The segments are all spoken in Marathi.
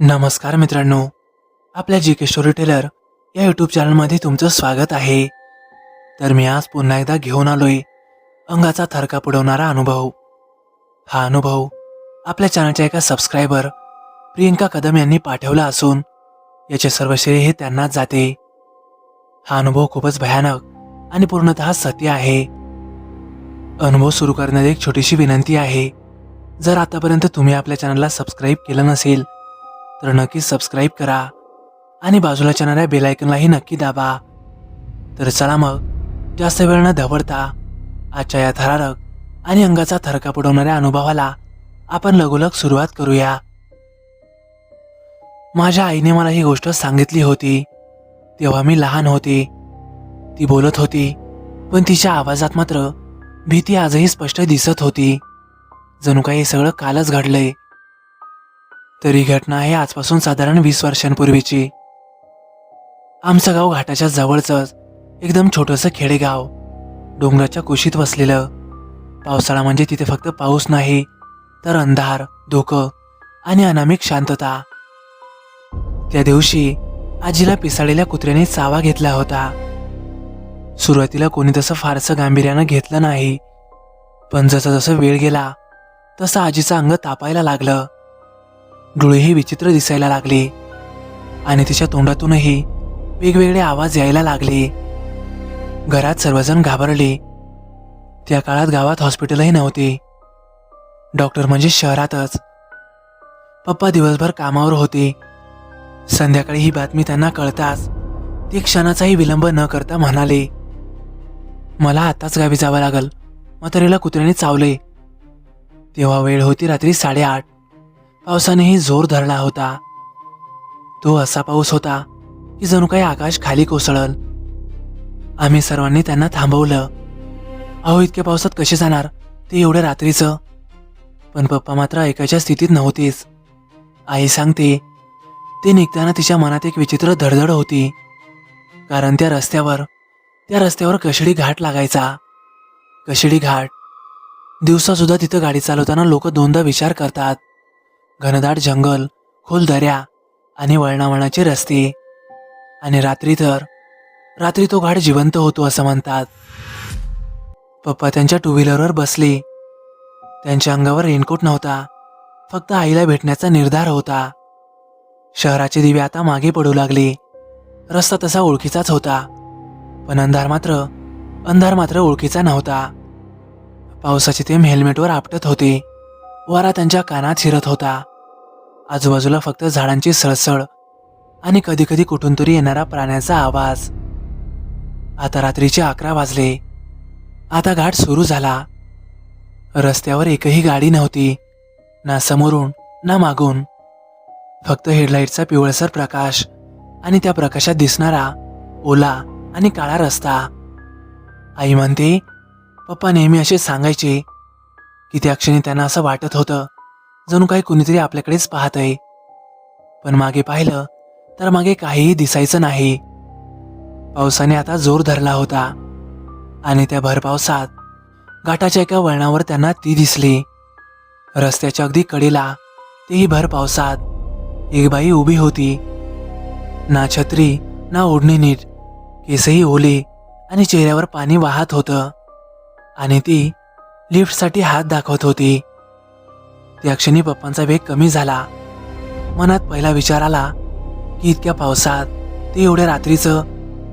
नमस्कार मित्रांनो आपल्या जी के स्टोरी टेलर या यूट्यूब चॅनलमध्ये तुमचं स्वागत आहे. तर मी आज पुन्हा एकदा घेऊन आलोय अंगाचा थरका पुडवणारा अनुभव. हा अनुभव आपल्या चॅनलच्या एका सबस्क्रायबर प्रियंका कदम यांनी पाठवला असून याचे सर्व श्रेय हे त्यांनाच जाते. हा अनुभव खूपच भयानक आणि पूर्णतः सत्य आहे. अनुभव सुरू करण्यात एक छोटीशी विनंती आहे. जर आतापर्यंत तुम्ही आपल्या चॅनलला सबस्क्राईब केलं नसेल तर नक्की सबस्क्राईब करा आणि बाजूला येणाऱ्या बेलायकनलाही नक्की दाबा. तर चला मग जास्त वेळ न धवडता आजच्या या थरारक आणि अंगाचा थरका पडवणाऱ्या अनुभवाला आपण लगोलग सुरुवात करूया. माझ्या आईने मला ही गोष्ट सांगितली होती. तेव्हा मी लहान होते. ती बोलत होती पण तिच्या आवाजात मात्र भीती आजही स्पष्ट दिसत होती. जणू काही हे सगळं कालच घडलंय. तर ही घटना आहे आजपासून साधारण वीस वर्षांपूर्वीची. आमचं गाव घाटाच्या जवळचंच एकदम छोटंसं खेडेगाव. डोंगराच्या कुशीत वसलेलं. पावसाळा म्हणजे तिथे फक्त पाऊस नाही तर अंधार धुकं आणि अनामिक शांतता. त्या दिवशी आजीला पिसाळलेल्या कुत्र्याने चावा घेतला होता. सुरुवातीला कोणी तसं फारसं गांभीर्यानं घेतलं नाही. पण जसं जसं वेळ गेला तसं आजीचं अंग तापायला लागलं. डोळेही विचित्र दिसायला लागले. आणि तिच्या तोंडातूनही वेगवेगळे आवाज यायला लागले. घरात सर्वजण घाबरले. त्या काळात गावात हॉस्पिटलही नव्हते. डॉक्टर म्हणजे शहरातच. पप्पा दिवसभर कामावर होते. संध्याकाळी ही बातमी त्यांना कळताच ते क्षणाचाही विलंब न करता म्हणाले मला आताच गावी जावं लागल. म्हातारीला कुत्र्याने चावले. तेव्हा वेळ होती रात्री साडेआठ. पावसानेही जोर धरला होता. तो असा पाऊस होता की जणू काही आकाश खाली कोसळल. आम्ही सर्वांनी त्यांना थांबवलं. अहो इतक्या पावसात कसे जाणार? ते एवढ्या रात्रीचं. पण पप्पा मात्र ऐकायच्या स्थितीत नव्हतीच आई सांगते ते निघताना तिच्या मनात एक विचित्र धडधड होती. कारण त्या रस्त्यावर त्या रस्त्यावर कशिडी घाट लागायचा. कशिडी घाट. दिवसासुद्धा तिथं गाडी चालवताना लोक दोनदा विचार करतात. घनदाट जंगल खोल दऱ्या आणि वळणावळणाचे रस्ते. आणि रात्री तर रात्री तो घाट जिवंत होतो असं म्हणतात. पप्पा त्यांच्या टू व्हीलरवर बसले. त्यांच्या अंगावर रेनकोट नव्हता. फक्त आईला भेटण्याचा निर्धार होता. शहराचे दिवे आता मागे पडू लागले. रस्ता तसा ओळखीचाच होता. पण अंधार मात्र अंधार मात्र ओळखीचा नव्हता. पावसाचे थेंब हेल्मेटवर आपटत होते. वारा त्यांच्या कानात शिरत होता. आजूबाजूला फक्त झाडांची सळसळ आणि कधीकधी कुठून तरी येणारा प्राण्याचा आवाज. आता रात्रीचे अकरा वाजले. आता घाट सुरू झाला. रस्त्यावर एकही गाडी नव्हती. ना समोरून ना मागून. फक्त हेडलाईटचा पिवळसर प्रकाश आणि त्या प्रकाशात दिसणारा ओला आणि काळा रस्ता. आई म्हणते पप्पा नेहमी असे सांगायचे की त्या क्षणी त्यांना असं वाटत होतं जणू काही कुणीतरी आपल्याकडेच पाहतंय पण मागे पाहिलं तर मागे काहीही दिसायचं नाही. पावसाने आता जोर धरला होता. आणि त्या भर पावसात घाटाच्या एका वळणावर त्यांना ती दिसली. रस्त्याच्या अगदी कडेला तेही भर पावसात एक बाई उभी होती. ना छत्री ना ओढणी नीट केसही ओले आणि चेहऱ्यावर पाणी वाहत होतं. आणि ती लिफ्टसाठी हात दाखवत होती. त्या क्षणी पप्पांचा वेग कमी झाला. मनात पहिला विचार आला की इतक्या पावसात ते एवढ्या रात्रीचं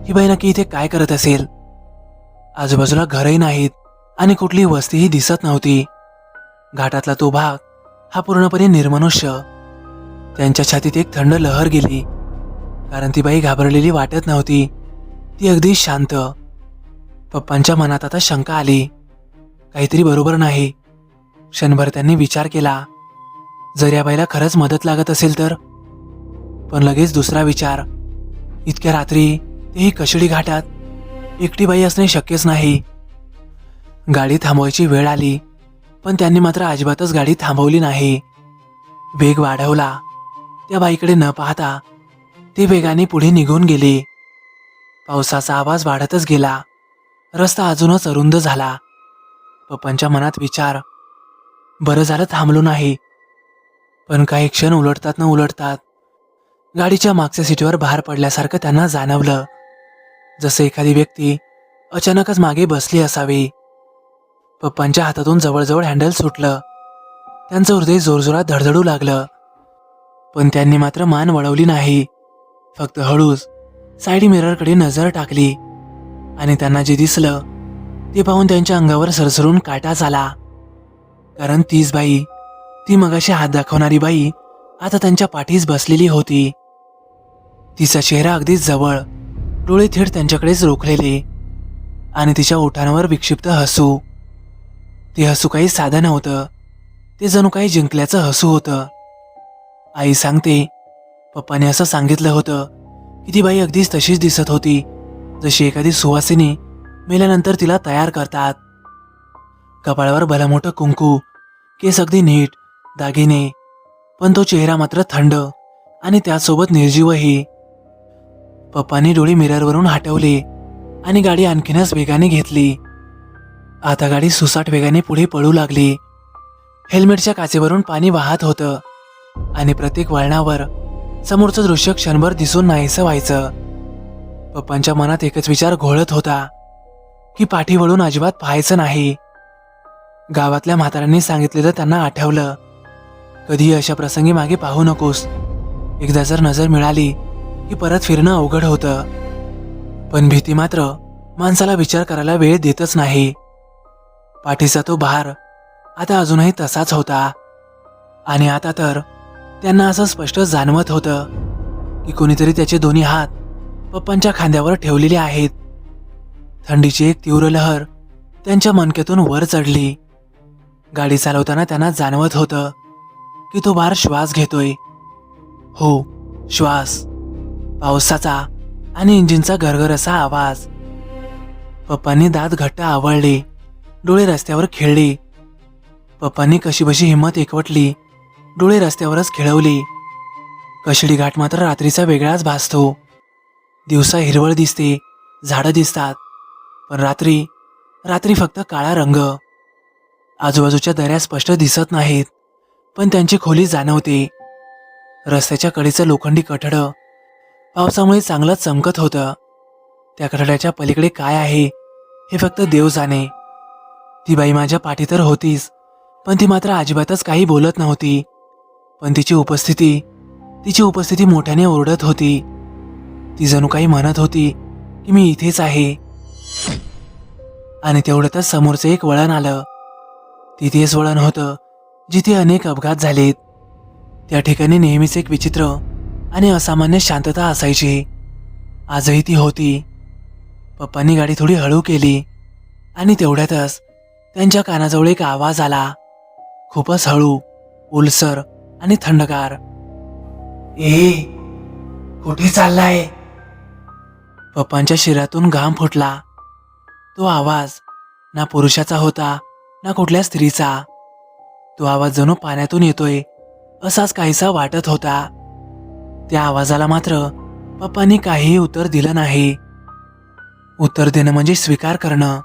ही बाई नक्की इथे काय करत असेल? आजूबाजूला घरही नाहीत आणि कुठली वस्तीही दिसत नव्हती. घाटातला तो भाग हा पूर्णपणे निर्मनुष्य. त्यांच्या छातीत एक थंड लहर गेली. कारण ती बाई घाबरलेली वाटत नव्हती. ती अगदी शांत. पप्पांच्या मनात आता शंका आली. काहीतरी बरोबर नाही. क्षणभर त्यांनी विचार केला. जर या बाईला खरंच मदत लागत असेल तर? पण लगेच दुसरा विचार. इतक्या रात्री तेही कशडी घाटात. एकटी बाई असणे शक्यच नाही. गाडी थांबवायची वेळ आली पण त्यांनी मात्र अजिबातच गाडी थांबवली नाही. वेग वाढवला. त्या बाईकडे न पाहता ते वेगाने पुढे निघून गेले. पावसाचा आवाज वाढतच गेला. रस्ता अजूनच अरुंद झाला. पप्पांच्या मनात विचार. बरं झालं थांबलो नाही. पण काही क्षण उलटतात न उलटतात. गाडीच्या मागच्या सीटीवर बाहेर पडल्यासारखं त्यांना जाणवलं. जसं एखादी व्यक्ती अचानकच मागे बसली असावी. पप्पांच्या हातातून जवळजवळ हँडल सुटलं. त्यांचं हृदय जोरजोरात धडधडू लागलं. पण त्यांनी मात्र मान वळवली नाही. फक्त हळूच साईड मिररकडे नजर टाकली. आणि त्यांना जे दिसलं ते पाहून त्यांच्या अंगावर सरसरून काटाच आला कारण तीच बाई ती मगाशी हात दाखवणारी बाई आता त्यांच्या पाठीस बसलेली होती. तिचा चेहरा अगदीच जवळ डोळे थेट त्यांच्याकडेच रोखलेले आणि तिच्या ओठांवर विक्षिप्त हसू. ते हसू काही साधं नव्हतं ते जणू काही जिंकल्याचं हसू होतं. आई सांगते पप्पाने असं सांगितलं होतं की ती बाई अगदीच तशीच दिसत होती जशी एखादी सुवासिनी मेल्यानंतर तिला तयार करतात. कपाळावर भलं कुंकू केस अगदी नीट दागिने पण तो चेहरा मात्र थंड आणि त्यासोबत निर्जीवही. पप्पांनी डोळे मिररवरून हटवले आणि गाडी आणखीनच वेगाने घेतली. आता गाडी सुसाट वेगाने पुढे पळू लागली. हेल्मेटच्या काचेवरून पाणी वाहत होतं आणि प्रत्येक वळणावर समोरचं दृश्य क्षणभर दिसून नाहीसं व्हायचं. पप्पांच्या मनात एकच विचार घोळत होता की पाठी वळून अजिबात पाहायचं नाही. गावातल्या म्हाताऱ्यांनी सांगितलेलं त्यांना आठवलं. कधी अशा प्रसंगी मागे पाहू नकोस. एकदा जर नजर मिळाली की परत फिरणं अवघड होतं. पण भीती मात्र माणसाला विचार करायला वेळ देतच नाही. पाठीचा तो भार आता अजूनही तसाच होता. आणि आता तर त्यांना असं स्पष्ट जाणवत होतं की कोणीतरी त्याचे दोन्ही हात पप्पांच्या खांद्यावर ठेवलेले आहेत. थंडीची एक तीव्र लहर त्यांच्या मनक्यातून वर चढली. गाडी चालवताना त्यांना जाणवत होतं की तो बार श्वास घेतोय. हो श्वास. पावसाचा आणि इंजिनचा घरघर असा आवाज. पप्पांनी दात घट्ट आवळले डोळे रस्त्यावर खेळले. पप्पांनी कशीबशी हिंमत एकवटली डोळे रस्त्यावरच खेळवली. कशडी घाट मात्र रात्रीचा वेगळाच भासतो. दिवसा हिरवळ दिसते झाडं दिसतात पण रात्री रात्री फक्त काळा रंग. आजूबाजूच्या दऱ्या स्पष्ट दिसत नाहीत पण त्यांची खोली जाणवते. रस्त्याच्या कडेचं लोखंडी कठडं पावसामुळे चांगलंच चमकत होतं. त्या कठड्याच्या पलीकडे काय आहे हे फक्त देव जाणे. ती बाई माझ्या पाठी तर होतीच पण ती मात्र अजिबातच काही बोलत नव्हती. पण तिची उपस्थिती तिची उपस्थिती मोठ्याने ओरडत होती. ती जणू काही म्हणत होती की मी इथेच आहे. आणि तेवढ्यातच समोरचं एक वळण आलं. तिथेच वळण होतं जिथे अनेक अपघात झालेत. त्या ठिकाणी नेहमीच एक विचित्र आणि असामान्य शांतता असायची. आजही ती होती. पप्पांनी गाडी थोडी हळू केली आणि तेवढ्यातच त्यांच्या कानाजवळ एक आवाज आला. खूपच हळू उलसर आणि थंडगार. ए कुठे चाललाय? पप्पांच्या शिरातून घाम फुटला. तो आवाज ना पुरुषाचा होता ना कुठल्या स्त्रीचा? तो आवाज जणू पाण्यातून येतोय. असाच काहीसा वाटत होता. त्या आवाजाला मात्र पप्पांनी काहीही उत्तर दिलं नाही. उत्तर देणं म्हणजे स्वीकार करणं.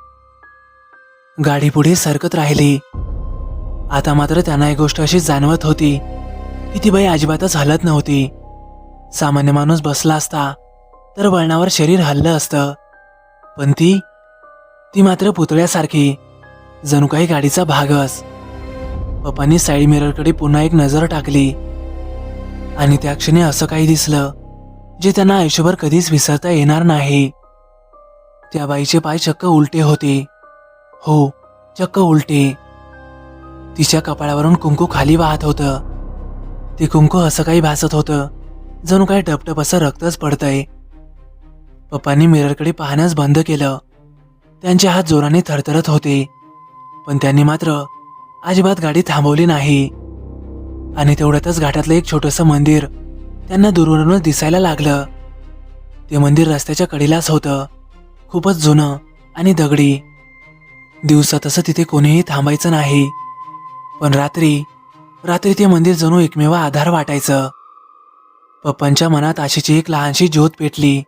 गाडी पुढे सरकत राहिली. आता मात्र त्यांना एक गोष्ट अशी जाणवत होती की ती बाई अजिबातच हलत नव्हती. सामान्य माणूस बसला असता तर वळणावर शरीर हल्लं असतं. पण ती ती मात्र पुतळ्यासारखी. जणू काही गाडीचा भागच पप्पांनी साईड मिररकडे पुन्हा एक नजर टाकली. आणि त्या क्षणी असं काही दिसलं जे त्यांना आयुष्यभर कधीच विसरता येणार नाही. त्या बाईचे पाय चक्क उलटे होते. हो चक्क उलटे. तिच्या कपाळावरून कुंकू खाली वाहत होतं. ते कुंकू असं काही भासत होतं जणू काही टपटप असं रक्तच पडतंय. पप्पांनी मिररकडे पाहण्यास बंद केलं. त्यांचे हात जोराने थरथरत होते. पण त्यांनी मात्र अजिबात गाडी थांबवली नाही. आणि तेवढ्यातच घाटातलं एक छोटंसं मंदिर त्यांना दूरवरूनच दिसायला लागलं. ते मंदिर रस्त्याच्या कडेलाच होतं. खूपच जुनं आणि दगडी. दिवसा तसं तिथे कोणीही थांबायचं नाही. पण रात्री रात्री ते मंदिर जणू एकमेव आधार वाटायचं. पप्पांच्या मनात आशेची एक लहानशी ज्योत पेटली.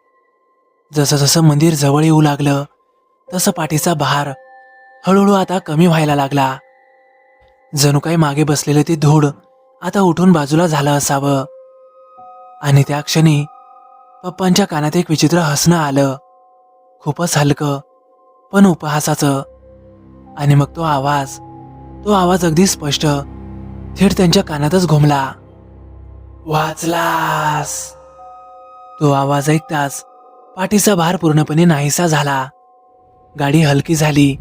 जसं जसं मंदिर जवळ येऊ लागलं तसं पाठीचा भार हळूहळू आता कमी व्हायला लागला. जणू काही मागे बसलेलं ते धूळ आता उठून बाजूला झालं असावं. आणि त्या क्षणी पप्पांच्या कानात एक विचित्र हसणं आलं. खूपच हलकं पण उपहासाचं. आणि मग तो आवाज तो आवाज अगदी स्पष्ट थेट त्यांच्या कानातच घुमला. वाचलास. तो आवाज ऐकताच पाठीचा भार पूर्णपणे नाहीसा झाला. गाडी हलकी झाली.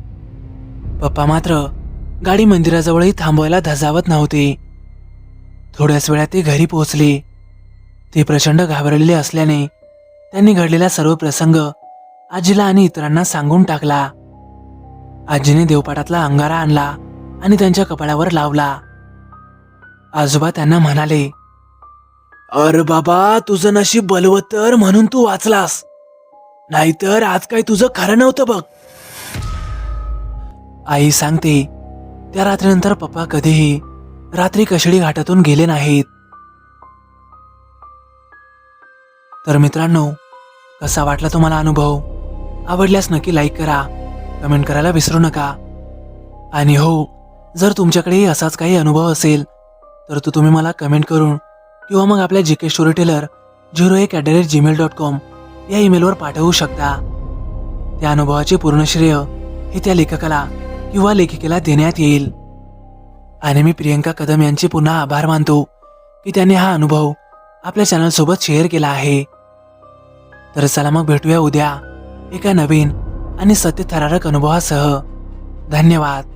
पप्पा मात्र गाडी मंदिराजवळही थांबवायला धजावत नव्हते. थोड्याच वेळात ते घरी पोहोचले. ते प्रचंड घाबरलेले असल्याने त्यांनी घडलेला सर्व प्रसंग आजीला आणि इतरांना सांगून टाकला. आजीने देवपाटातला अंगारा आणला आणि त्यांच्या कपाळावर लावला. आजोबा त्यांना म्हणाले अरे बाबा तुझं नशीब बलवत्तर म्हणून तू वाचलास. नाहीतर आज काय तुझं खरं नव्हतं बघ. आई सांगते त्या रात्रीनंतर पप्पा कधीही रात्री कशडी घाटातून गेले नाहीत. तर मित्रांनो कसा वाटला तुम्हाला अनुभव? आवडल्यास नक्की लाईक करा कमेंट करायला विसरू नका. आणि हो जर तुमच्याकडेही असाच काही अनुभव असेल तर तो तुम्ही मला कमेंट करून किंवा मग आपल्या G K story teller zero एक at the rate Gmail dot com या ईमेलवर पाठवू शकता. त्या अनुभवाचे पूर्ण श्रेय हे त्या लेखकाला किंवा लेखिकेला देण्यात येईल. आणि मी प्रियंका कदम यांचे पुन्हा आभार मानतो की त्यांनी हा अनुभव आपल्या चॅनलसोबत शेअर केला आहे. तर चला मग भेटूया उद्या एका नवीन आणि सत्य थरारक अनुभवासह. धन्यवाद.